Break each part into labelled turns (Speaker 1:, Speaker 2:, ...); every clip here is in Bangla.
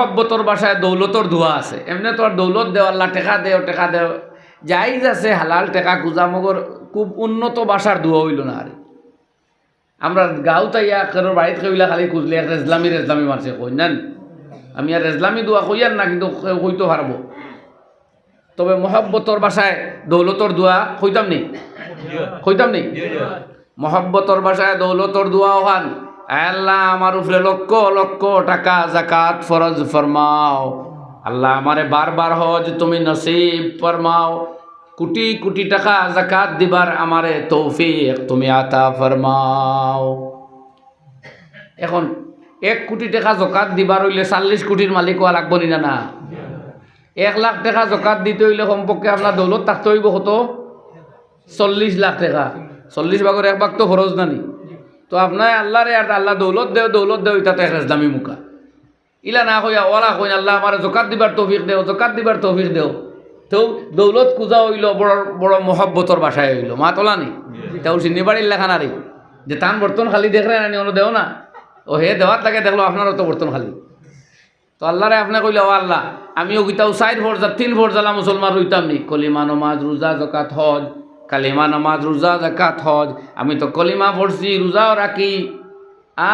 Speaker 1: মহব্বতর বাসায় দৌলতর ধোয়া আছে। এমনি তো আর দৌলত দেও আল্লাহ টেকা দেও টেকা দেও। জাইজ আছে হালাল টেকা কুজা মগর খুব উন্নত বাসার ধোয়া হইল না আর। আমরা গাঁও তাইয়া কারোর বাড়িতে কইলা খালি খুঁজলে এক রেজলামি রেজলামি মারছে কই না আমি আর রেজলামি দোয়া কইয়ার না কিন্তু কইতে পারব তবে মহব্বতর বাসায় দৌলতর দোয়া কইতাম নি? কইতাম নি? মহব্বতর বাসায় দৌলতর দোয়া ওখান আল্লাহ, আমার উপরে লক্ষ লক্ষ টাকা জাকাত ফরজ ফরমাও। আল্লাহ আমারে বারবার হজ তুমি নসিব ফরমাও। কোটি কোটি টাকা জাকাত দিবার আমারে তৌফিক তুমি আতা ফরমাও। এখন এক কোটি টাকা জকাত দিবার হইলে চাল্লিশ কোটির মালিক হওয়া লাগবো নি না এক লাখ টাকা জকাত দিতে হইলে কমপক্ষে আপনার দৌলত থাকতে হইব কত? চল্লিশ লাখ টাকা। চল্লিশ ভাগের এক ভাগ তো খরচ নানি তো আপনার আল্লাহরে আর আল্লাহ দৌলত দেও দৌলত দেও এটা তো দামি মুখা। ইলা না কইয়া ওলা কই আল্লাহ আমার জকাত দিবার তৌফিক দেও জকাত দিবার তৌফিক দেও। তো দৌলত কুজা হইল বড় বড় মহব্বতর বাসায় হইল। মা তোলা নি তাও চিনি বাড়ির লেখা নারী যে তান বর্তন খালি দেখলে না অন্য দেও না? ও হে দেওয়ার লাগে দেখল আপনারও তো বর্তন খালি। তো আল্লাহরে আপনি কইলে ও আল্লাহ আমিও গীতাও চার ভোর যা তিন ভোর জ্বালা মুসলমান রইতাম নি। কলিমা নমাজ রোজা জকাত হজ কালিমা নামাজ রোজা জাকাত হজ। আমি তো কলিমা পড়ছি, রোজাও রাখি।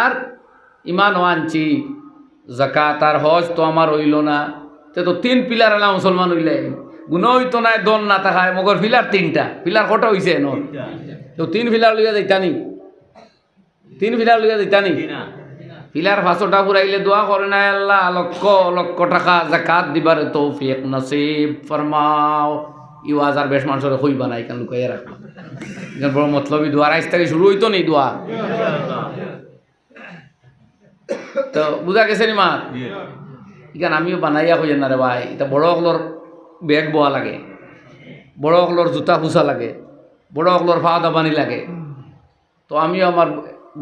Speaker 1: আর ইমানও আনছি। জাকাত আর হজ তো আমার হইল না। তে তো তিন পিলার আলা মুসলমান হইলে। গুণ হইতো নাই দন না থাকায় মগর পিলার তিনটা। পিলার কটা হইছে ন তো তিন পিলার লইয়া যাইতানি। তিন পিলার লইয়া যাইতানি। পিলার পাঁচটা ফুরাইলে দোয়া করে না আল্লাহ। লক্ষ লক্ষ টাকা জাকাত দিবার তৌফিক নসিব। ফরমাও। ইউ হাজার বেশ মানুষের হইবা না এখান লুকাইয়া রাখবা। এখান বড় মতলবি দোয়া, রাইস থেকে শুরু হইতো নি দোয়া। তো বুঝা গেছে নি মা ইখান আমিও বানাইয়া হই না রে ভাই, এটা বড় অকলর বেগ বোয়া লাগে, বড় অকলর জুতা ফুসা লাগে, বড় অকলর ফা দাবানি লাগে। তো আমিও আমার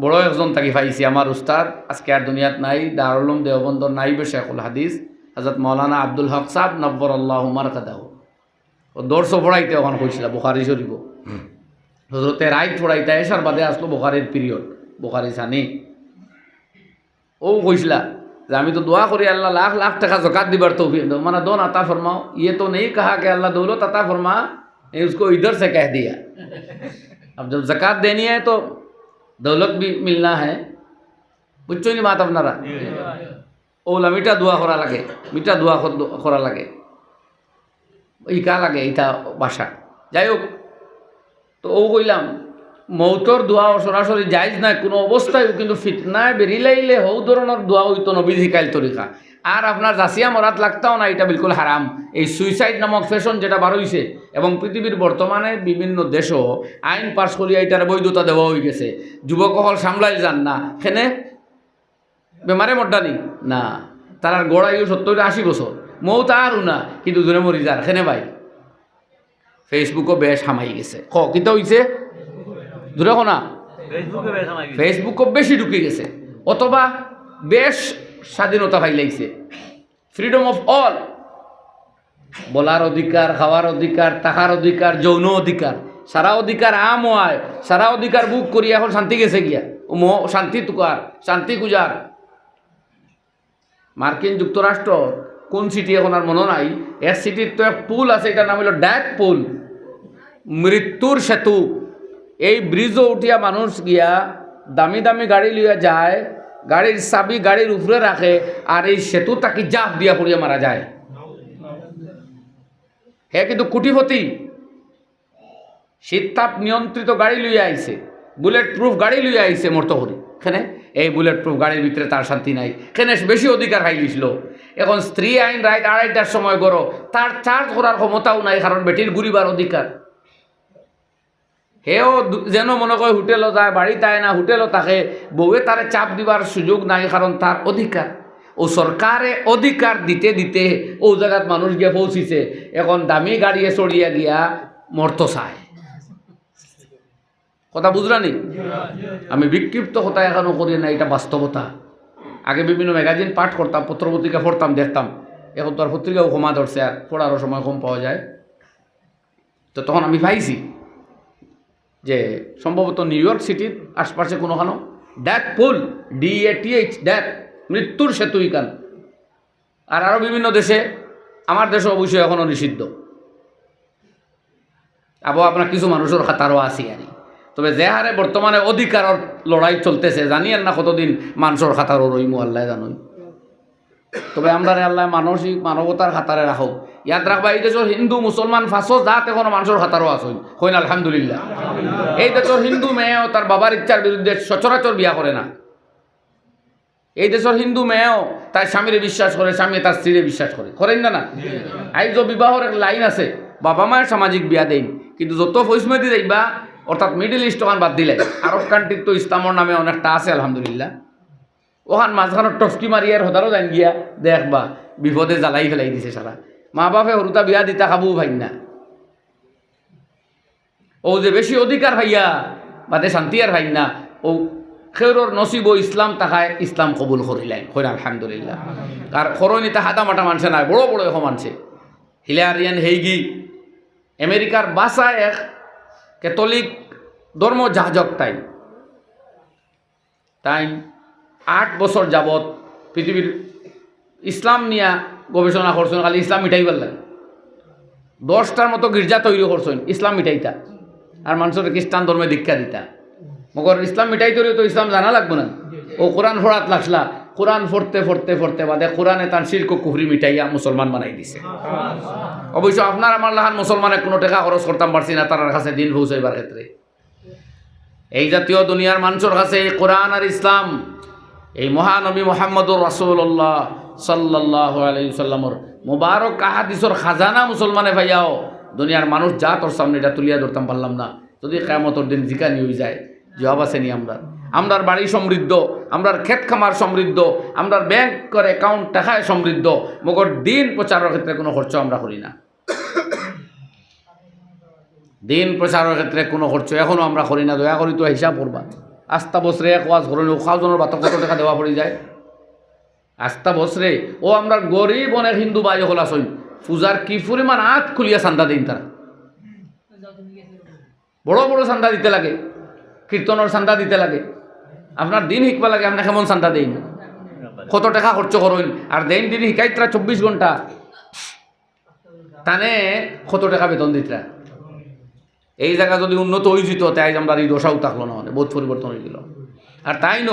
Speaker 1: বড় একজন তাকে পাইছি, আমার উস্তাদ, আজকে আর দুনিয়াত নাই দারুলম দেওবন্দর নাইবে শেখুল হাদিস হজরত মৌলানা আব্দুল হক সাহ নব্বর আল্লাহ উমার কাদাহ दर्श पढ़ाई वहाँ बुखारी शरीफ हजरते रईट पढ़ाई एसार बदे आसलो बुखार पिरियड बुखारी सानी ओ कहला तो दुआ करी अल्लाह लाख लाख टका जकत दीवार तो माना दोन आता फरमाओ ये तो नहीं कहा कि अल्लाह दौलत आता फरमा उसको इधर से कह दिया अब जब जक़ात देनी है तो दौलत भी मिलना है पूछो नहीं बात अपना ओला मीठा दुआ खोरा लगे मीठा दुआ खोरा लगे লাগে ইকা লাগে ইটা বাসা যাই হোক, তো ও কইলাম, মৌতর দোয়া সরাসরি যাইজ নাই, কোনো অবস্থায় কিন্তু ফিতনায় বেরিলাইলে হৌ ধরনের দোয়া হইতো নবী শিকাইল তরিকা। আর আপনার জাসিয়া মরাত লাগতাও না এটা বিলকুল হারাম। এই সুইসাইড নামক ফ্যাশন যেটা বার হইছে, এবং পৃথিবীর বর্তমানে বিভিন্ন দেশও আইন পাশ করিয়া এটার বৈধতা দেওয়া হয়ে গেছে। যুবক হল সামলাই যান না। সেনে বেমারে মর্দানি না? তার গড়াইও সত্তর আশি বছর। মৌ তারও না কিন্তু দুজনে মরি যার সেনে ভাই। ফেসবুকও বেশ হামাই গেছে। ক কিতা হইছে দূরে না
Speaker 2: ফেসবুকে
Speaker 1: ফেসবুকও বেশি ঢুকে গেছে। অথবা বেশ স্বাধীনতা পাইলাইছে ফ্রিডম অফ অল বলার অধিকার খাওয়ার অধিকার টাকার অধিকার যৌন অধিকার সারা অধিকার আম হয়। সারা অধিকার বুক করি এখন শান্তি গেছে গিয়া। ও মো শান্তি তুকার শান্তি গুজার মার্কিন যুক্তরাষ্ট্র কোন সিটি এখন আর মনে নাই? এর সিটির তো এক পুল আছে, এটার নাম হলো ড্যাক পুল মৃত্যুর সেতু। এই ব্রিজও উঠিয়া মানুষ গিয়া দামি দামি গাড়ি লিয়া যায়, গাড়ির চাবি গাড়ির উপরে রাখে, আর এই সেতু তাকে জাপ দিয়া পড়িয়া মারা যায়। হে কিন্তু কুটিপতি, শীততাপ নিয়ন্ত্রিত গাড়ি লইয়া আইছে বুলেট প্রুফ গাড়ি লইয়া আইছে মর্ত করি এখানে এই বুলেট প্রুফ গাড়ির ভিতরে তার শান্তি নাই। এখানে বেশি অধিকার হাই দিছিল এখন স্ত্রী আইন রাইট আড়াইটার সময় গড়ো তার চার্জ করার ক্ষমতাও নাই, কারণ বেটির ঘুরিবার অধিকার। হেও যেন মনে করে হোটেলও যায় বাড়িতে আয় না, হোটেলও থাকে, বউয়ে তারে চাপ দিবার সুযোগ নাই, কারণ তার অধিকার। ও সরকারে অধিকার দিতে দিতে ও জায়গাত মানুষ গিয়ে পৌঁছিছে। এখন দামি গাড়িয়ে চড়িয়া গিয়া মর্ত চায়। কথা বুঝলানি আমি বিক্ষিপ্ত কথা এখনও করি না এটা বাস্তবতা। আগে বিভিন্ন ম্যাগাজিন পাঠ করতাম, পত্রপত্রিকা পড়তাম, দেখতাম। এখন তো আর পত্রিকাও কমা ধরছে, আর পড়ারও সময় কম পাওয়া যায়। তো তখন আমি পাইছি যে সম্ভবত নিউ ইয়র্ক সিটির আশপাশে কোনোখানো ড্যাক পুল ডি ডিএটিএইচ ড্যাক মৃত্যুর সেতু ইকান আর আরও বিভিন্ন দেশে, আমার দেশে অবশ্যই এখনও নিষিদ্ধ। আবহাওয়া আপনার কিছু মানুষের খাতারও আছি আর তবে যে হারে বর্তমানে অধিকারের লড়াই চলতেছে জানি আর না কতদিন মানুষের খাতারও রইমু আল্লাহ জানুই। তবে আমরা আল্লাহ মানসিক মানবতার খাতারে রাখো ইয়াদ রাখবা এই দেশের হিন্দু মুসলমান ফাঁসো জাত এখনও মানুষের খাতারও আসুন হইন আলহামদুলিল্লাহ। এই দেশের হিন্দু মেয়েও তার বাবার ইচ্ছার বিরুদ্ধে সচরাচর বিয়া করে না। এই দেশের হিন্দু মেয়েও তার স্বামীরে বিশ্বাস করে স্বামী তার স্ত্রীরে বিশ্বাস করে করেন না না? আইজ বিবাহর এক লাইন আছে, বাবা মায়ের সামাজিক বিয়া দেন কিন্তু যত ফৈসমেদি যাইবা অর্থাৎ মিডিল ইস্ট ওখান বাদ দিলে। আরব কান্ট্রির তো ইসলামর নামে অনেকটা আছে, আলহামদুলিল্লাহ। ওখান মাঝখানে টফকি মারিয়ার হতারও জান গিয়া, দেখবা, বিপদে জ্বালাই ফেলাই দিছে সারা। মা বাপে হরুতা বিয়া দিতা খাব ভাই না। ও যে বেশি অধিকার ভাইয়া, বাদে শান্তি আর ভাই না। ও খেরোর নসিব ইসলাম তাকায় ইসলাম কবুল করিলেন হইন আলহামদুলিল্লাহ। আর খরনি তা হাতা মাটা মানছে না, বড় বড় এখন মানছে। হিলারিয়ান হেইগি, আমেরিকার বাসায় এক ক্যাথলিক ধর্ম যাজক তাই। তাই আট বছর যাবৎ পৃথিবীর ইসলাম নিয়া গবেষণা করছেন খালি ইসলাম মিটাইবার লাগে। দশটার মতো গির্জা তৈরি করছেন ইসলাম মিটাইতা আর মানুষের খ্রিস্টান ধর্মে দীক্ষা দিতা। মগর ইসলাম মিটাই তৈরি তো ইসলাম জানা লাগবে না? ও কোরআন ফোড়াত লাগলা কোরআন ফরতে ফরতে ফরতে বাদে কোরআনে তার শিল্ক কুহরি মিটাইয়া মুসলমান বানাই দিছে। অবশ্য আপনার আমার লাহান মুসলমানে কোনো টাকা খরচ করতাম পারছি না, তার কাছে দিন পৌঁছাইবার ক্ষেত্রে। এই জাতীয় দুনিয়ার মানুষের কাছে এই কোরআন আর ইসলাম, এই মহানবী মোহাম্মদুর রাসুল্লাহ সাল্লাহ আলাইসাল্লামর মুবারক কাহাদিসর খাজানা মুসলমানে ভাইয়াও দুনিয়ার মানুষ যা তোর সামনে এটা তুলিয়া ধরতাম পারলাম না। যদি কেমতর দিন জিকানি হয়ে যায়, জবাব আসেনি আমরা। আমরার বাড়ি সমৃদ্ধ, আমরার ক্ষেত খামার সমৃদ্ধ, আমরার ব্যাংক করে অ্যাকাউন্ট টাকায় সমৃদ্ধ, মগর দিন প্রচারের ক্ষেত্রে কোনো খরচ আমরা করি না। দিন প্রচারের ক্ষেত্রে কোনো খরচ এখনও আমরা করি না, দয়া করি তো হিসাব করবা। আস্থা বছরে এক ওয়াজ করেন ওখাজনের বাতক কত টাকা দেওয়া পড়ে যায়? আস্থা বছরে ও আমরা গরিব অনেক হিন্দু বাই হল আসইন পূজার কি পরিমাণ আঁত খুলিয়া চান্দা দিন তারা। বড় বড় চান্দা দিতে লাগে, কীর্তনের চান্দা দিতে লাগে। আপনার দিন শিকবা লাগে আপনার কেমন চান্দা দেন কত টাকা খরচ করেন? আর দেন দিন শিকাইতরা চব্বিশ ঘণ্টা। তানে কত টাকা বেতন দিতরা এই জায়গা যদি উন্নত হয়ে যেত, তাই আমরা এই দশাও থাকল না মানে বহুত পরিবর্তন হয়ে গেল। আর তাই ন,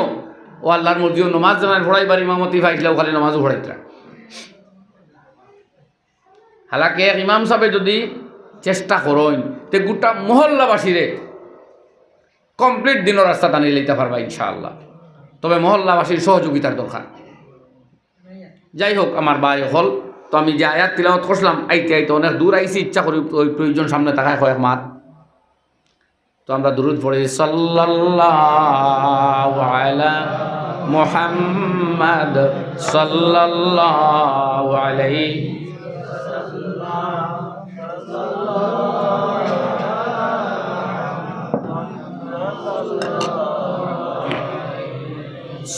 Speaker 1: ও আল্লাহর মর্জিও নমাজ জানার ভরাইবার ইমামতি ফাইছিলাও খালি নমাজও ভরাইতরা হালাকে ইমাম সাহেব যদি চেষ্টা করেন, তে গোটা মহল্লাবাসীরে কমপ্লিট দিনের রাস্তা টানি লইতে পারবা ইনশাআল্লাহ। তবে মহল্লাবাসীর সহযোগিতার দরকার। যাই হোক, আমার বাই হল, তো আমি যে আয়াত তিলাওয়াত করছিলাম, আইতে আইতে অনেক দূর আইসি ইচ্ছা করি ওই প্রয়োজন সামনে তাকায় কয়েক মাত। তো আমরা দূরত পড়ে, সাল্লাল্লাহু আলা মুহাম্মাদ সাল্লাল্লাহু আলাইহি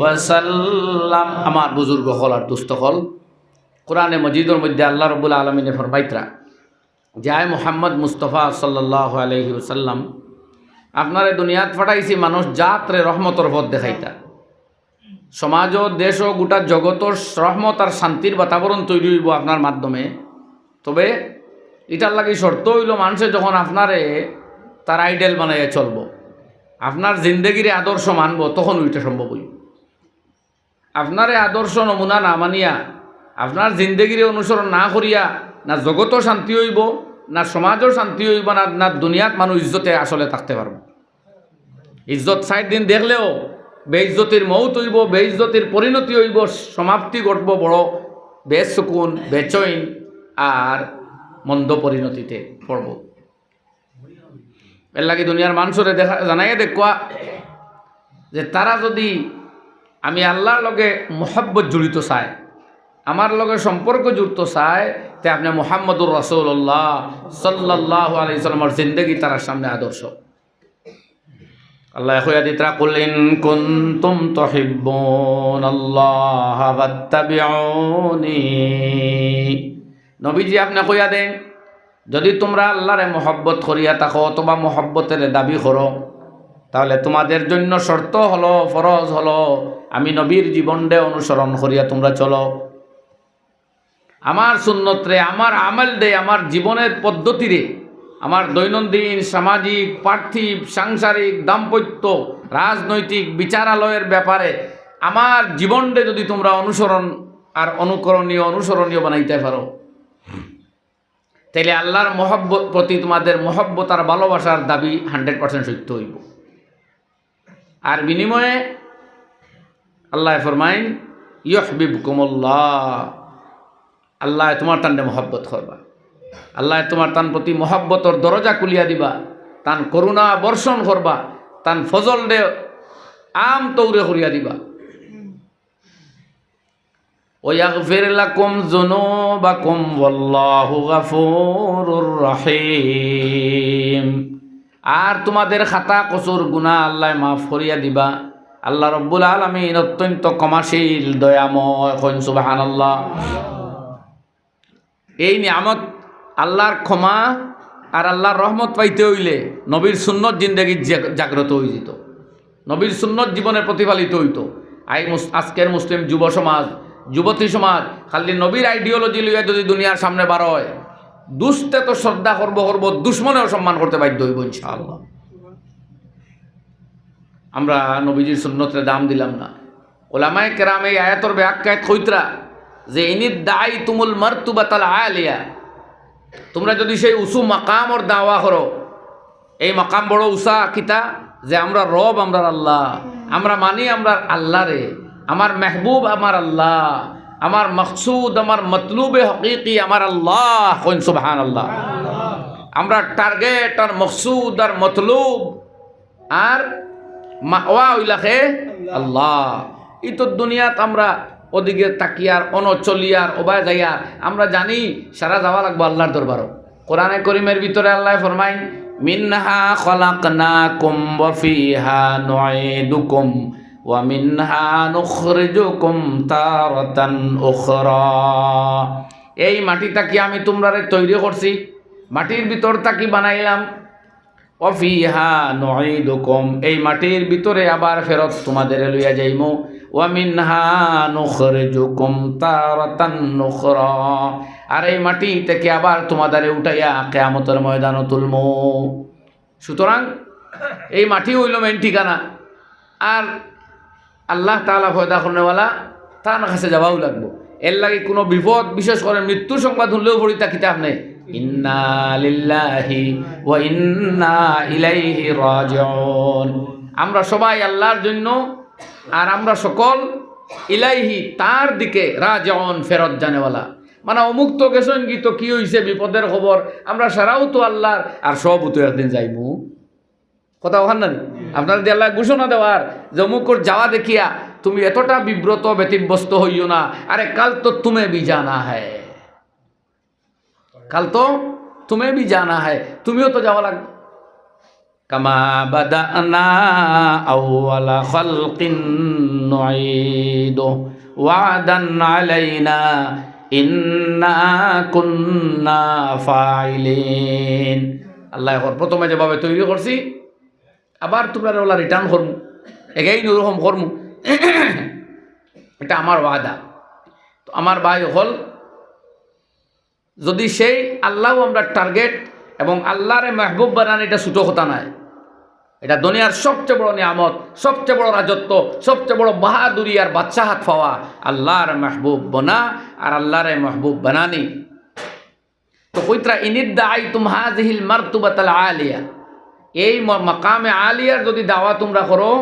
Speaker 1: ওয়াসাল্লাম, আমার বুজুর্গ হল আর দুস্থ হল। কোরআনে মজিদর মধ্যে আল্লাহ রবুল আলমিনে ফরমাইত্রা আয় মোহাম্মদ মুস্তফা সাল্লাহ আলহি ওসাল্লাম আপনারে দুনিয়াত ফাটাইছি মানুষ জাতরে রহমতর পথ দেখাইতা। সমাজ দেশ ও গোটা জগতর রহমত আর শান্তির বাতাবরণ তৈরি হইব আপনার মাধ্যমে। তবে এটার লাগে শর্ত হইল মানুষে যখন আপনারে তার আইডেল বানাইয়া চলব, আপনার জিন্দগির আদর্শ মানব, তখন ওইটা সম্ভব হইব। আপনারে আদর্শ নমুনা না মানিয়া, আপনার জিন্দগিরে অনুসরণ না করিয়া, না জগতও শান্তি হইব, না সমাজও শান্তি হইব, না না দুনিয়াত মানুষ ইজ্জতে আসলে থাকতে পারব। ইজ্জত সাইড দিন দেখলেও বেইজ্জতির মৌত হইব বেইজ্জতির পরিণতি হইব, সমাপ্তি ঘটব বড় বেসুকুন বেচইন আর মন্দ পরিণতিতে পড়ব। এর লাগে দুনিয়ার মানুষরে দেখা জানাইয়া দেখুয়া যে তারা যদি আমি আল্লাহর লগে মহাব্বত জড়িত চাই। আমার লগে সম্পর্ক যুক্ত চাই, তে আপনি মোহাম্মদুর রসুল্লাহ সাল্লাহ আলাইসাল্লামর জিন্দগি তার সামনে আদর্শ। আল্লাহ হইয়া দিতরা কুলিন কুন্তুম তহিব্বুন আল্লাহ ফাত্তাবিউনি। নবীজি আপনি কইয়া দেন, যদি তোমরা আল্লাহরে মহব্বত করিয়া থাকো অথবা মহব্বতের দাবি করো তাহলে তোমাদের জন্য শর্ত হলো, ফরজ হলো, আমি নবীর জীবনডে অনুসরণ করিয়া তোমরা চলো। আমার সুন্নতরে, আমার আমল দে আমার জীবনের পদ্ধতিরে, আমার দৈনন্দিন সামাজিক, পার্থিব, সাংসারিক, দাম্পত্য, রাজনৈতিক বিচারালয়ের ব্যাপারে আমার জীবনটা যদি তোমরা অনুসরণ আর অনুকরণীয়, অনুসরণীয় বানাইতে পারো, তাইলে আল্লাহর মহব্বত প্রতি তোমাদের মহব্বত আর ভালোবাসার দাবি হান্ড্রেড পার্সেন্ট সত্য হইব। আর বিনিময়ে আল্লাহ ফরমাইন ইয়হবিব কুমল্লাহ আল্লাহ তোমার তান্ডে মহব্বত করবা আল্লাহ তোমার তান প্রতি মহব্বতর দরজা কুলিয়া দিবা তান করুণা বর্ষণ করবা তান ফজল দে আম তৌরে করিয়া দিবা ويغفر لكم ذنوبكم والله غفور رحيم আর তোমাদের খাতা কসুর গুনাহ আল্লাহ মাফ করিয়া দিবা। আল্লাহ রব্বুল আলমিন অত্যন্ত ক্ষমাশীল, দয়াময়, কইন সুবহানাল্লাহ। এই নিয়ামত আল্লাহর ক্ষমা আর আল্লাহর রহমত পাইতে হইলে নবীর সুন্নত জিন্দগি জাগ্রত হয়ে যেত। নবীর সুন্নত জীবনে প্রতিফলিত হইত। আই আজকের মুসলিম যুব সমাজ, যুবতী সমাজ, খালি নবীর আইডিওলজি লইয়া যদি দুনিয়ার সামনে বার দুষ্তে তো শ্রদ্ধা করব করব, দুশ্মনেও সম্মান করতে বাধ্য হইব, ইনশাআল্লাহ। আমরা নবীজির সুন্নতের দাম দিলাম না। ওলামায় কেরাম এই আয়াতর ব্যাখ্যায় থৈত্রা যে ইনির দায়ী তুমুল মারতুবাতাল আলিয়া তোমরা যদি সেই উঁচু মাকামর দাওয়া করো, এই মাকাম বড় উষা কিতা? যে, আমরা রব, আমরা আল্লাহ, আমরা মানি, আমরা আল্লাহ রে, আমার মেহবুব, আমার আল্লাহ আমার মকসুদ, আমার মতলুবে হকিকি, আমার আল্লাহ কইন সুবহান আল্লাহ আমরা টার্গেট আর মকসুদ আর মতলুব আর মাওয়া ওইলাখে আল্লাহ। ই তো দুনিয়াত আমরা ওদিকে তাকিয়ার অনচলিয়ার ওবায় যাইয়ার আমরা জানি সারা যাওয়া লাগবো আল্লাহর দরবারও। কোরআনে করিমের ভিতরে আল্লাহ ফরমাই মিনহা খলাকনাকুম ওয়া ফিহা নুঈদুকুম এই মাটিটা কি আমি তোমরা তৈরি করছি? মাটির ভিতর তাকি বানাইলাম? অফিহা নুঈদুকুম। এই মাটির ভিতরে আবার ফেরত তোমাদের লইয়া যাইমু। আর এই মাটি থেকে আবার তোমাদের উঠাইয়া কিয়ামতের ময়দানে তুলমু। সুতরাং এই মাটি হইল মেন ঠিকানা। আর আল্লাহ তাআলা ফয়দা করনেওয়ালা তার কাছে যাওয়াও লাগবো। এর লাগে কোনো বিপদ, বিশেষ করে মৃত্যু সংবাদ শুনলেও পড়ি তা কিতাব নেই। আমরা সবাই আল্লাহর জন্য আর আমরা সকল ইলাইহি তার দিকে রাজিউন ফেরত জানেওয়ালা মানে অমুক তো গেছেন কি তো কি হইছে বিপদের খবর? আমরা সারাও তো আল্লাহর, আর সব তো একদিন যাইবো। কথা ওখান না আপনার দিয়ে আল্লাহ ঘোষণা দেওয়ার যে অমুকর যাওয়া দেখিয়া তুমি এতটা বিব্রত ব্যতিব্যস্ত হইও না। আরে কাল তো তুমি বি জানা হ্যায় কাল তো তুমি বি জানা হ্যায় তুমিও তো যাওয়া লাগবে। ইন্না কুন্না আল্লাহ প্রথমে যেভাবে তৈরি করছি আবার তোমরা ওলা রিটার্ন করমু। এগেই ওরকম করমু। এটা আমার ওয়াদা। তো আমার ভাই হল, যদি সেই আল্লাহ আমরা টার্গেট এবং আল্লাহরে মেহবুব বানান, এটা ছোটো কথা নাই। এটা দুনিয়ার সবচেয়ে বড় নিয়ামত, সবচেয়ে বড় রাজত্ব, সবচেয়ে বড় বাহাদুরি আর বাচ্চা হাত পাওয়া। আল্লাহর মেহবুব বনা আর আল্লাহরে মেহবুব বানানি। তো কইত্রা ইনিদ্দা আই তুম হাজিহিল মারতুবাতাল আলিয়া। এই মাকামে আলিয়ার যদি দাওয়া তোমরা করো,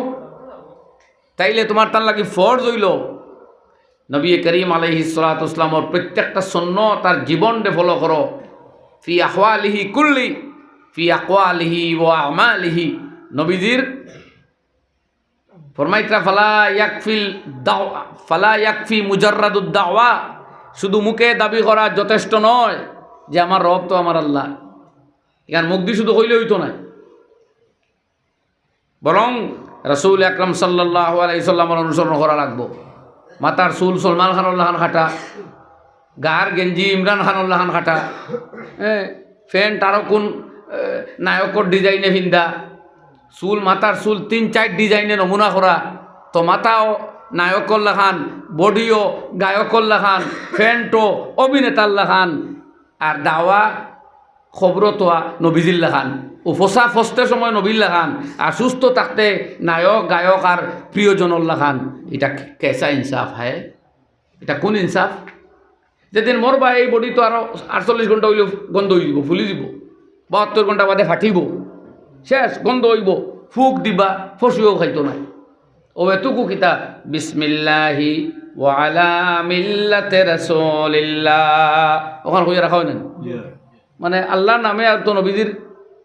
Speaker 1: তাইলে তোমার তার লাগি ফরজ হইল। নবী করিম আলহি সালাতামর প্রত্যেকটা সন্ন তার জীবনকে ফলো করো। ফি আহওয়ালিহি কুল্লি, ফি আকওয়ালিহি ও আমালিহি। নবীজির ফরমাইত্রা, ফালা ইয়াকফিল দাওয়া, ফালা ইয়াকফি মুজাররাদুদ দাওয়া। শুধু মুখে দাবি করা যথেষ্ট নয় যে আমার রব তো আমার আল্লাহ। এখান মুখ দিয়ে শুধু হইলে হইতো না। বরং রসুল আকরম সাল্লাহ আলাইসাল্লামের অনুসরণ করা লাগবো। মাতার চুল সলমান খানুল্লাহ খান খাটা, গার গেঞ্জি ইমরান খানুল্লাহ খান খাটা হ্যাঁ ফ্যান্ট আরও কোন নায়কর ডিজাইনে ভিন্দা, চুল মাথার চুল তিন চার ডিজাইনে নমুনা করা, তো মাথাও নায়কল্লা খান, বডিও গায়কল্লা খান, ফ্যান্টও অভিনেতাল্লা খান, আর দাওয়া খবরতোয়া নবীজিল্লা ফসা ফসতে সময় নবিল্লা খান আর সুস্থ থাকতে নায়ক গায়ক আর প্রিয়জনল্লা খান এটা কেসা ইনসাফ হয় এটা কোন ইনসাফ যেদিন মরবা এই বডি তো আরও আটচল্লিশ ঘণ্টা হইলে গন্ধ হয়ে যাব ফুলি যাব বাহাত্তর ঘণ্টা বাদে ফাটিব। শেষ গন্ধ হইব। ফুক দিবা ফসিও খাইতো নাই। ও এতুকু কিতা বিসমিল্লাহি ওয়ালা মিল্লাতে রাসূলিল্লাহ ওখানে কইয়া রাখা হয় না মানে আল্লাহর নামে আর তো নবীজির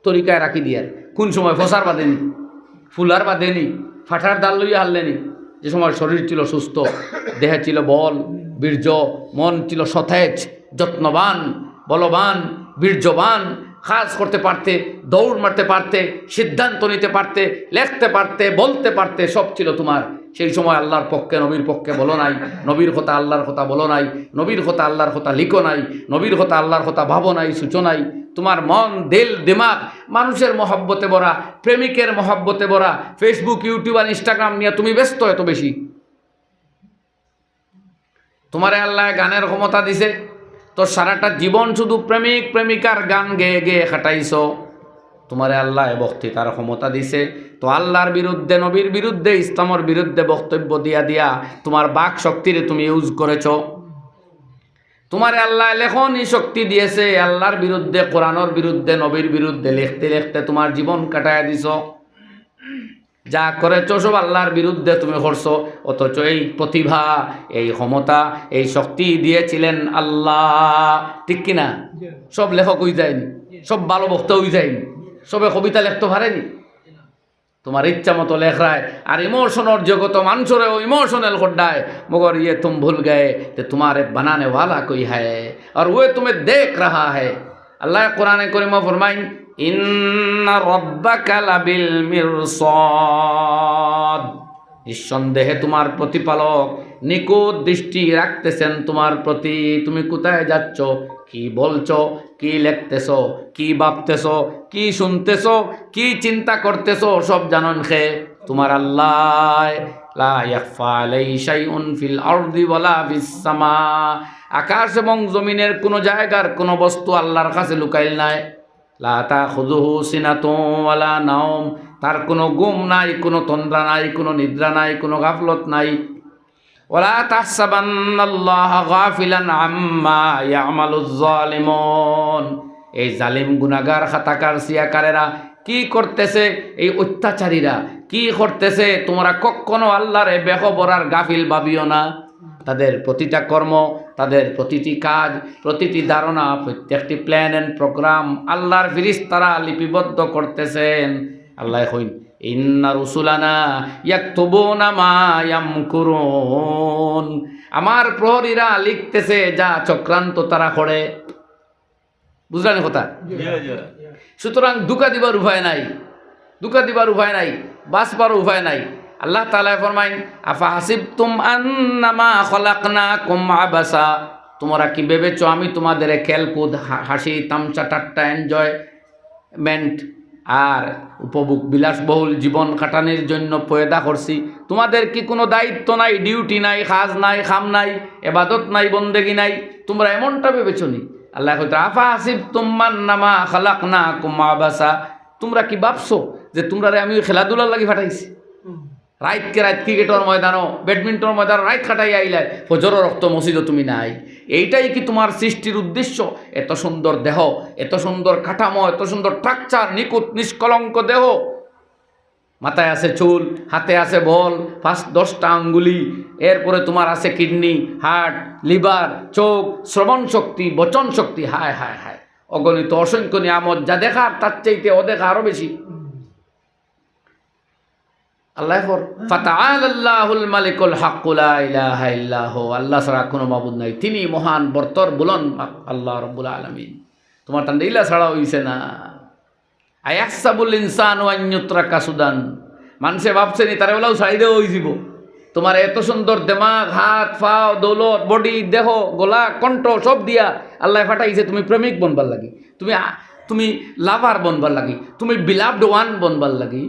Speaker 1: তরিকায় রাখি দিয়ার কোন সময় ফসার বাঁধেনি, ফুলার বাঁধেনি ফাটার ডাল লইয়া হারলেনি, যে সময় শরীর ছিল সুস্থ, দেহে ছিল বল, বীর্য, মন ছিল সতেজ, যত্নবান, বলবান, বীর্যবান কাজ করতে পারতে, দৌড় মারতে পারতে, সিদ্ধান্ত নিতে পারতে, লেখতে পারতে, বলতে পারতে সব ছিল তোমার। সেই সময় আল্লাহর পক্ষে, নবীর পক্ষে বলো নাই, নবীর কথা আল্লাহর কথা বলো নাই, নবীর কথা আল্লাহর কথা লিখো নাই, নবীর কথা আল্লাহর কথা ভাবো নাই সূচনাই তোমার মন, দিল, দিমাগ, মানুষের মহব্বতে ভরা, প্রেমিকের মহব্বতে ভরা ফেসবুক ইউটিউব আর ইনস্টাগ্রাম নিয়ে তুমি ব্যস্ত এত বেশি। তোমারে আল্লাহ গানের ক্ষমতা দিছে। তো সারাটা জীবন শুধু প্রেমিক প্রেমিকার গান গেয়ে গেয়ে খাটাইছ। তোমারে আল্লাহ বক্তি বক্তৃতার ক্ষমতা দিছে। তো আল্লাহর বিরুদ্ধে, নবীর বিরুদ্ধে, ইসলামের বিরুদ্ধে বক্তব্য দিয়া দিয়া তোমার বাক শক্তিরে তুমি ইউজ করেছ। তোমারে আল্লাহ লেখনই শক্তি দিয়েছে। আল্লাহর বিরুদ্ধে, কোরআনের বিরুদ্ধে, নবীর বিরুদ্ধে লিখতে লিখতে তোমার জীবন কাটায় দিছ। যা করেছ সব আল্লাহর বিরুদ্ধে তুমি করছ। অথচ এই প্রতিভা, এই ক্ষমতা, এই শক্তি দিয়েছিলেন আল্লাহ। ঠিক কিনা? সব লেখক হয়ে যায়নি। সব ভালো বক্তা হয়ে যায়নি। সবে কবিতা লেখতে পারেনি? তোমার ইচ্ছা মতো লেখরায় আর ইমোশনের জগত মানুষরে ও ইমোশনাল খড্ডায়। মগর ইয়ে তুম ভুল গায়ে তোমার তোমারে বানানে ওয়ালা কই হ্যায় আর ওয়ে তুমি দেখ রাহা হ্যায় আল্লাহ কোরআনে করিম ফরমাইন নিঃসন্দেহে তোমার প্রতিপালক নিকট দৃষ্টি রাখতেছেন তোমার প্রতি। তুমি কোথায় যাচ্ছ? কি বলছো? কি লিখতেছ? কি ভাবতেছ? কি শুনতেছ? কি চিন্তা করতেছ? সব জানন খে। তোমার আল্লাহ, লা ফিল আরদি আকাশ এবং জমিনের কোনো জায়গার কোনো বস্তু আল্লাহর কাছে লুকাইল নাই। লা তাখুযুহু সিনাতুন ওয়ালা নাওম। তার কোনো গুম নাই, কোনো তন্দ্রা নাই, কোনো নিদ্রা নাই, কোনো গাফলত নাই। ওলা তাহসাবান্নাল্লাহ গাফিলান আম্মা ইয়ামালুজ এই জালিম গুনাগার খাতাকার, সিয়াকারেরা কি করতেছে? এই অত্যাচারীরা কি করতেছে? তোমরা কখনো আল্লাহরে বেখবরার গাফিল ভাবিও না। তাদের প্রতিটা কর্ম, তাদের প্রতিটি কাজ, প্রতিটি ধারণা, প্রত্যেকটি প্ল্যান অ্যান্ড প্রোগ্রাম আল্লাহর ফিরিস তারা লিপিবদ্ধ করতেছেন। আল্লাহ কইন, ইন্না রুসুলানা ইয়াকতুবুনা মা ইয়ামকুরুন। আমার প্রহরীরা লিখতেছে যা চক্রান্ত তারা করে। বুঝলেন কথা? সুতরাং দুকা দিবার উপায় নাই, দুকা দিবার উপায় নাই, বাঁচবার উপায় নাই। আল্লাহ তালা ফরমাইন আফা হাসিব তুম আন্নামা খলাকনা কুম আবাসা? তোমরা কি ভেবেছো আমি তোমাদের খেলকুদ হাসি, তামচা ঠাট্টা এনজয়মেন্ট আর উপভোগ বিলাসবহুল জীবন কাটানোর জন্য পয়দা করছি? তোমাদের কি কোনো দায়িত্ব নাই, ডিউটি নাই, কাজ নাই, খাম নাই, এবাদত নাই, বন্দেগি নাই? তোমরা এমনটা ভেবেছো নি? আল্লাহ কইতে আফা হাসিব তোমার নামা খালাক না কুম্মা বাসা তোমরা কি ভাবছ যে তোমরা আমি খেলাধুলার লাগি ফাটাইছি? রাইতকে রাইত ক্রিকেটের ময়দানও ব্যাডমিন্টন ময়দান রাইত খাটাই আইলাই ফজর রক্ত মসজিদ তুমি নাই। এইটাই কি তোমার সৃষ্টির উদ্দেশ্য? এত সুন্দর দেহ, এত সুন্দর কাঠামো, এত সুন্দর ট্রাকচার নিকুত নিষ্কলঙ্ক দেহ। মাথায় আছে চুল, হাতে আছে বল পাঁচ দশটা আঙ্গুলি, এরপরে তোমার আছে কিডনি, হার্ট, লিভার, চোখ, শ্রবণ শক্তি, বচন শক্তি, হায় হায় হায়। অগণিত অসংখ্য নিয়ামত, যা দেখার তার চাইতে অদেখা আরও বেশি। আল্লাহ ফাতাআলাল্লাহুল মালিকুল হাক্কুল ইলাহা ইল্লাহু আল্লাহ ছাড়া কোনো মাবুদ নাই। তিনি মহান, বর্তর বুলন আল্লাহ রব্বুল আলামিন। তোমার তান্ডে ইলা ছাড়া হইছে না। আয়াসাবুল ইনসান ওয়ান্যুত্রা কাসুদান মানুষে ভাবছে নি, তারা বলাও ছাড়ি দেওয়া হয়েছিল তোমার এত সুন্দর দেমাগ, হাত ফাও দৌলত, বডি, দেহ, গলা, কণ্ঠ সব দিয়া আল্লাহ ফাটাইছে তুমি প্রেমিক বনবার লাগি। তুমি তুমি লাভার বনবার লাগি। তুমি বিলাভড ওয়ান বনবার লাগি।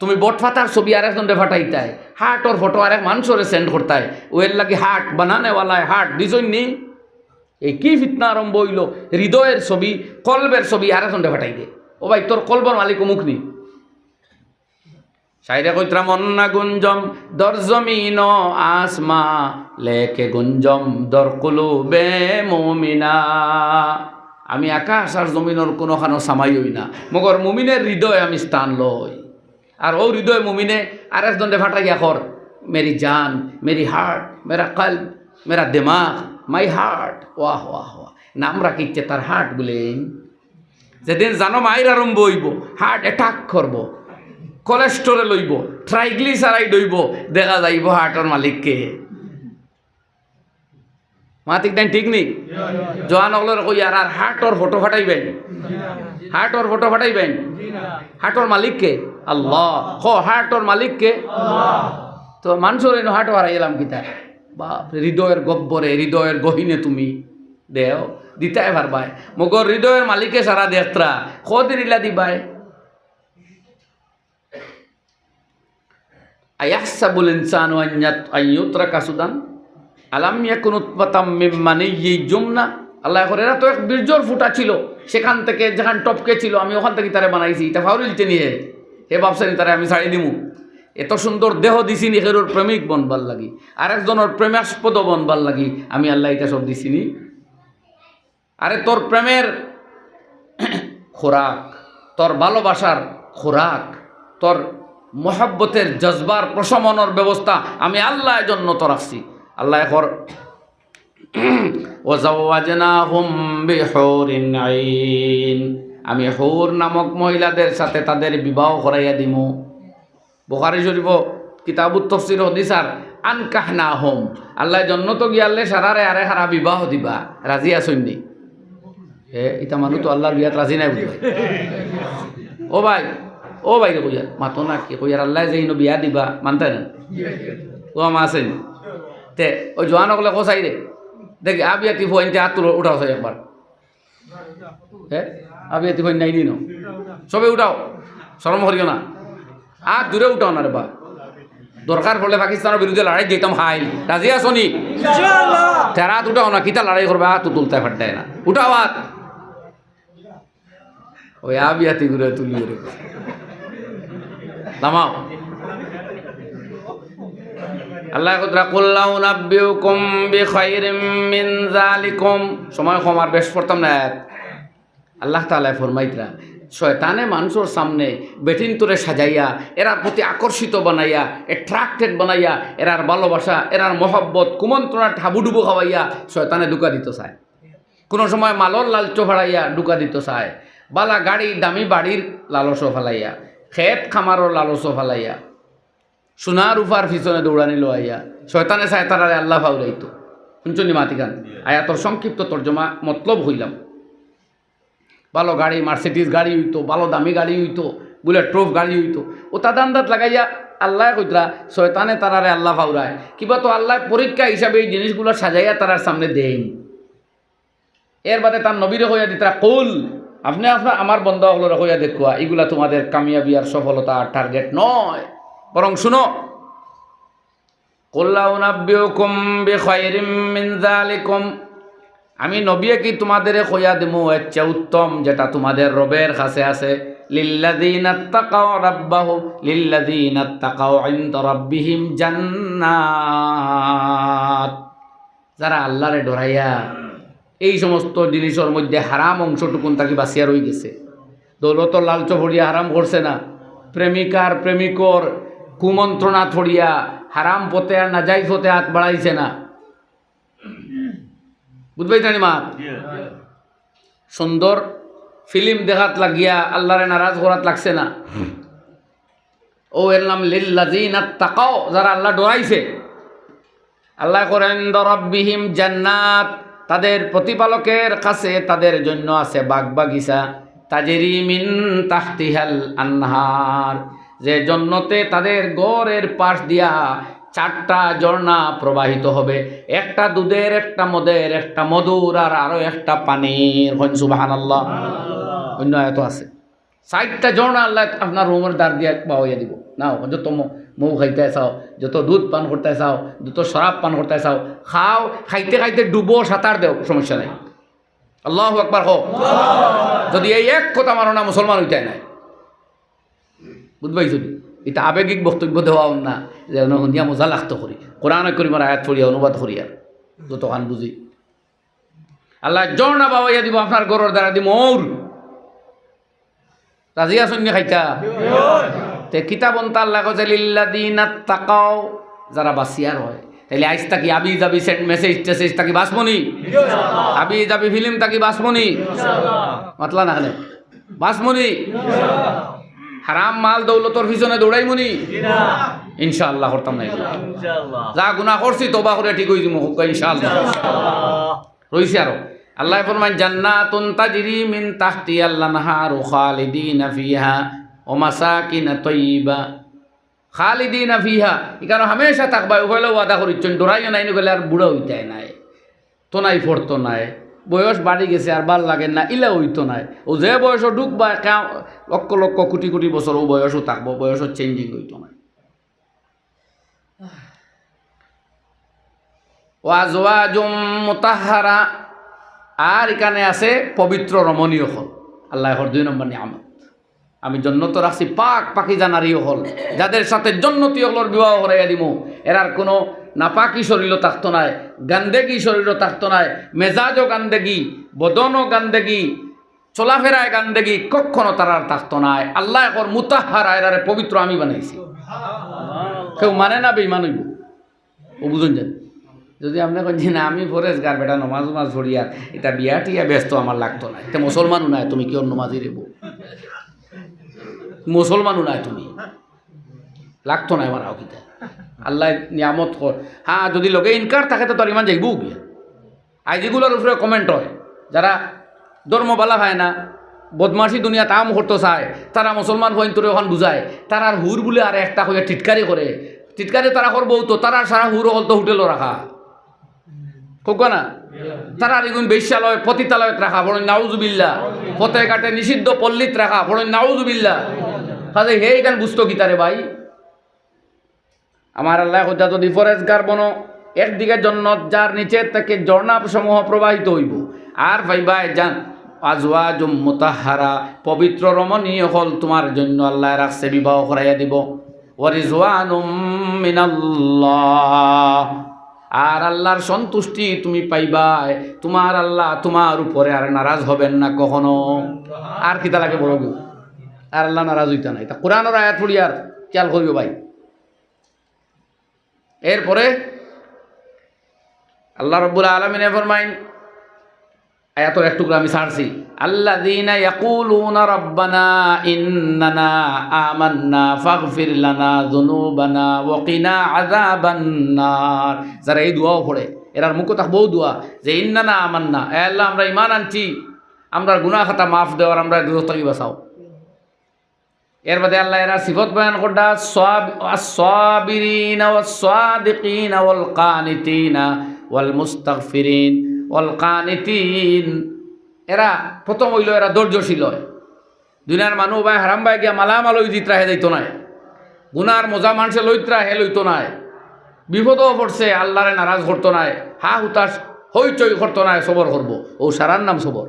Speaker 1: তুমি বটফাতার ছবি আর একজনে ফাটাইতায় হার্ট ওর ফটো আর এক মানুষরে সেন্ড করতায় ওয়ের লাগি হার্ট বানানেওয়ালায় হার্ট দিছই নি? এই কি ফিতনা আরম্ভ হইল? হৃদয়ের ছবি, কলবের ছবি আর একজনে ফাটাই দে। ও ভাই, তোর কলবর মালিক অমুক নি? সাইরে কইত্রা মন্না গুঞ্জম, দর জমিন আসমা লেকে গুঞ্জম, দর কুলু বে মুমিনা। আমি আকাশ আর জমিনের কোনোখানো সামাই হই না। মগর মুমিনের হৃদয় আমি স্থান লই। আর ও হৃদয় মুমিনে আর একজনে ফাটাইয়া কর মেরি জান, মেরি হার্ট, মেরা কল মেরা দিমাগ, মাই হার্ট, ওয়াহ ওয়াহ ওয়াহ, নাম রাখিচ্ছে তার হার্ট বলেন যেদিন জানো মায়ের আরম্ভ হইব, হার্ট অ্যাটাক করব কোলেস্টোরে লইব, ট্রাইগ্লিসারাইড হইব, দেখা যাইব হার্টের মালিককে। মাতিক টাইম ঠিক নেই জোয়ান হলের কই আর হার্টর ফটো ফাটাইবেন? হার্টর ফটো ফাটাইবেন? হার্টর মালিককে? আল্লাহ। হ হার্টর মালিককে? তো মানুষের এনে হার্ট হারাই এলাম কিতা বাপ হৃদয়ের গব্বরে, হৃদয়ের গহিনে তুমি। দেও, দিতাই পারবাই মগর হৃদয়ের মালিকে সারা দেত্রা কদিন ইলা দিবাই আয়াসাবুল ইনসান আইয়ুত্রাকা সুদান। আলাম ইয়াকুন উৎপাতাম মিম্মানি জুমনা। আল্লাহ করে এরা তো এক বীর্জর ফুটা ছিল। সেখান থেকে যেখান টপকে ছিল, আমি ওখান থেকে তারে বানাইছি। এটা ফাউরিলতে নিয়ে হে বাপসানি তারে আমি ছাড়ি দিমু। এত সুন্দর দেহ দিছি নি হেরোর প্রেমিক বনবার লাগি। আরেকজনের প্রেমাস্পদ বনবার লাগি। আমি আল্লাহ এটা সব দিছিনি আরে তোর প্রেমের খোরাক তোর ভালোবাসার খোরাক তোর মহাব্বতের জজবার, প্রশমনের ব্যবস্থা আমি আল্লাহ জন্য তো রাখছি। আল্লাহ কর ওজাওয়াজনাহুম বিহুরিন আইন। আমি হৌর নামক মহিলাদের সাথে তাদের বিবাহ করাইয়া দিমু। বুখারি শরীফ কিতাবুত তফসির হদিসার আনকাহ না হোম আল্লাহ জন্য তো গিয়ালে সারারে আরে হারা বিবাহ দিবা। রাজি আসইনি হে ইতা মানুষ তো আল্লাহর বিয়াত রাজি নাই বুঝবে ও ভাই ও ভাই রে কইয়ার মাতো না কি কইয়ার আল্লাহ যে ইনো বিয়া দিবা, মানতে না? ও আমা আছেন তে ওই জোয়ান হলে কোসাই রে দেখি আবিয়া টি ফোন হাত তুলো, উঠাও একবার হ্যাঁ আবিয়া টি ফোন নাই দিন সবে উঠাও। শরম করিও না। আর দূরে উঠাও না রে বা। দরকার পড়লে পাকিস্তানের বিরুদ্ধে লড়াই যেতাম হাই রাজি আছো নি? তেরাত উঠাও না কিতা লড়াই করবে হাত তুলতে ফাটায় না। উঠাও হাত। ওই আবিয়াতি ঘুরে তুলি রে নামাও। আল্লাহ কতরা কুল্লাউ নাব্বিউকুম বিখাইরিম মিন যালিকুম সময় কমার বেশ পড়তাম না। আল্লাহ তাআলা ফরমাইতরা, শয়তানে মানুষের সামনে বেটিন তোরে সাজাইয়া, এরার প্রতি আকর্ষিত বানাইয়া অ্যাট্রাক্টেড বানাইয়া, এরার ভালোবাসা, এরার মহব্বত কুমন্ত্রণা ঠাবুডুবু খাওয়াইয়া শয়তানে দুকা দিত চায়। কোনো সময় মালর লালচ ফাড়াইয়া ডুকা দিত চায়। বালা গাড়ি, দামি বাড়ির লালস ফালাইয়া, খেত খামারর লালস ফালাইয়া, সোনার উফার পিছনে দৌড়ানি লোয়াইয়া শয়তানে চায় তারারে আল্লাহ ফাউলাইতো শুনছনি মাতিকান আয়াতর সংক্ষিপ্ত তর্জমা, মতলব হইলাম। ভালো গাড়ি মার্সিডিস গাড়ি হইতো, ভালো দামি গাড়ি হইতো, বুলেট প্রুফ গাড়ি হইতো। ও তাদের আন্দাজ লাগাইয়া আল্লাহ কইতরা শয়তানে তারারে আল্লাহ ফাউরায়। কিবা তো আল্লাহ পরীক্ষা হিসাবে এই জিনিসগুলো সাজাইয়া তারার সামনে দেন। এর বাদে তার নবীরে হইয়া দিতরা কুল, আপনি আপনার আমার বন্ধ হলো হইয়া দেখুয়া এগুলা তোমাদের কামিয়াবি আর সফলতা আর টার্গেট নয়। বরং শুনো কল্লাউ নাব্বিউকুম বিখাইরিম মিন যালিকুম। আমি নবিয়ে কি তোমাদের কইয়া দিমু এর উত্তম, যেটা তোমাদের রবের কাছে আছে। যারা আল্লাহরে ডরাইয়া এই সমস্ত জিনিসের মধ্যে হারাম অংশটুকুন তাকে বাঁচিয়া রয়ে গেছে। দৌলত লালচ ভরিয়া হারাম করছে না। প্রেমিকার প্রেমিকর কুমন্ত্রণা থরিয়া হারাম পথে আর নাজাইজ হাত বাড়াইছে না। বুঝবাই জানি মা সুন্দর ফিল্ম দেখাত লাগিয়া আল্লাহরে নারাজ করাত লাগছে না। ও এর নাম লিল্লাজিনা তাকাও যারা আল্লাহ ডরাইছে। আল্লাহ করেন দরব্বিহিম জান্নাত তাদের প্রতিপালকের কাছে তাদের জন্য আছে বাগ বাগিচা। তাজেরি মিন তাহতিহাল আনহার যে জন্নতে তাদের গড়ের পাশ দিয়া চারটা ঝর্ণা প্রবাহিত হবে। একটা দুধের, একটা মদের, একটা মধুর, আর আরও একটা পানির। হন আল্লাহ অন্য আয়ত আছে। ষাটটা ঝর্ণা আল্লাহ আপনার রুমের দ্বার দিয়ে পাওয়াইয়া দিব। নাও, যত ম- খাইতে চাও, যত দুধ পান করতে চাও, যত শরাব পান করতে চাও, খাও, খাইতে খাইতে ডুবো, সাঁতার দেও, সমস্যা নাই। আল্লাহ একবার হোক। যদি এই এক কথা মানো না, মুসলমান হইতে নাই। বুঝবাই যদি এটা আবেগিক বক্তব্য দেওয়া না যে শুনিয়া মজা লাগতো করি কোরআন করি মার আয়াত পড়িয়া অনুবাদ করি আর যতখান বুঝি আল্লাহ জর্ণা বাবাইয়া দিব আপনার গরুর দ্বারা দিব মৌর রাজি আসুন খাইতা। তে কিতাব আল্লাহ কছে লিল্লাদিনা তাকাও যারা বাসিয়ার হয়। তাহলে আইস তাকি আবি যাবি সেন্ড মেসেজ টেসেজ তাকি বাসমনি আবি যাবি ফিল্ম তাকি বাসমনি মাতলা না বাসমনি হারাম মাল দৌলতর পিছনে দৌড়াইমনি ইনশাআল্লাহ করতাম না। যা গুনাহ করছি তোবা করে ঠিক হয়ে যাব ইনশাআল্লাহ। রইছে আরও। আল্লাহ ফরমান জান্নাতুন তাজরি মিন তাহতি আল্লানহার খালিদিনা ফিহা ও মাসাকিন তৈবা খালিদিনা ফিহা। ইকারণ হামেশা থাকবা ওগুলো ওয়াদা করিচ্ছেন ডরাইও নাই গেলে আর বুড়ো হইতে নাই তো নাই ফোরতো নাই। বয়স বাড়ি গেছে আর ভালো লাগে না, ইলা হইতো নাই। ও যে বয়সও ঢুকবা লক্ষ লক্ষ কোটি কোটি বছর ও বয়সও থাকব বয়সও চেঞ্জিং হইতো না ওয়াজওয়াজুম মুতাহারা আর এখানে আছে পবিত্র রমণীয় হল আল্লাহ হর দুই নম্বর নিয়ামত। আমি জন্নত রাখছি পাক পাকি জানারিও হল যাদের সাথে জন্নতি হলর বিবাহ করাইয়া দিব এরার কোনো নাপাকি শরীরও থাকতো নাই গান্দেগি শরীরও থাকতো নাই, মেজাজও গান্দেগি বদনও গান্দেগি চলাফেরায় গান্দেগি কখনো তারার থাকতো নাই। আল্লাহ এখন মুতাহারা এরারে পবিত্র আমি বানাইছি। কেউ মানে না বেইমান হইব? ও বুঝুন জানি। যদি আপনি কেন না, আমি ফরেজগার বেটা, নমাজ উমাজ ভরিয়া এটা বিয়া টিয়া ব্যস্ত, আমার লাগতো না। এটা মুসলমানও নাই, তুমি কি অন্য মাঝি রেবো মুসলমানও নাই তুমি। লাগতো না আমার আকিতা আল্লাহ নিয়ামত কর। হ্যাঁ যদি লগে ইনকার থাকে তো তোর ইমান যাইবও গিয়া। আর যেগুলোর উপরে কমেন্ট হয়, যারা ধর্ম বালা হয় না বদমাসি দুনিয়া তাম করতে চায়, তারা মুসলমান হইন তোর এখন বুঝায়, তারা হুর বলে আর একটা হইয়া টিটকারি করে। টিটকারি তারা করব তো, তারা সারা হুর হল তো হোটেলও রাখা। কোক না? তারা এগুন বেশ্যালয়, পতিতালয়ত রাখা বড় নাউজুবিল্লা ফতে কাটে নিষিদ্ধ পল্লীত রাখা বড় নাউজুবিল্লা কাজে হে এখান বুঝতো কি তারে ভাই? আমার আল্লাহ কথা যদি ফরেজগার বনো, একদিকে জন্নত যার নিচে থেকে ঝর্ণা সমূহ প্রবাহিত হইব। আর ভাইবাই যান আজওয়াজ মুতাহারা, পবিত্র রমণীয় হল তোমার জন্য আল্লাহ রাখছে, বিবাহ করাইয়া দিব। মিনাল্লাহ। আর আল্লাহর সন্তুষ্টি তুমি পাইবাই, তোমার আল্লাহ তোমার উপরে আর নারাজ হবেন না কখনো। আর কিতা লাগে কেউ আর আল্লাহ নারাজ হইতা নাই। তা কোরআনের আয়াত পড়ি আর খেয়াল করিও ভাই। এরপরে আল্লাহ রব্বুল আলমিনে ফরমাইন আয়াতর একটু আমি ছাড়ছি আল্লাযীনা ইয়াকুলুনা রাব্বানা ইন্নানা আমান্না ফাগফির লানা যুনুবানা ওয়া কিনা আযাবান নার যারা এই দোয়াও পড়ে, এরার মুখ থাক বহু দোয়া, যে ইন্নানা আমান্না, এ আল্লাহ আমরা ঈমান আনছি আমরা গুনাহ খাতা মাফ দেওয়ার, আমরা দোস্তাকি বাঁচাও। এর বাদে আল্লাহ এরা সিফত বয়ান করডা সাবিরিনা সাদিকিনা ওয়াল কানিতিনা ওয়াল মুস্তাগফিরিন ওয়াল কানিতিন এরা প্রথম হইল এরা ধৈর্যশীল হয়। দুনিয়ার মানুহ বাই হারাম বাই গিয়া মালামাল ওই দিতরা হে যাইতো নাই। গুনার মজা মানুষে লইত্রা হে লইতো নাই। বিপদও পড়ছে, আল্লাহরে নারাজ করতো নাই। হা হুতাশ হইচই করতো নাই, সবর করব। ও সারার নাম সবর।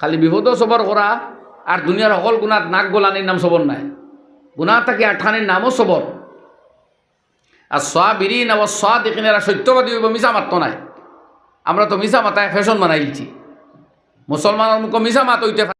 Speaker 1: খালি বিপদও সবর করা আর দুনিয়ার সকল গুণাত নাক গোলানির নাম সবর নাই। গুণা থাকে আঠানির নামও সবর। আর সোয়া বিরিন আবার সোয়া দেখিনেরা সত্যবাদী হইব মিশা মাত্র নাই। আমরা তো মিশা মাতায় ফ্যাশন বানাইছি মুসলমানের মুখ মিশা মাত হইতে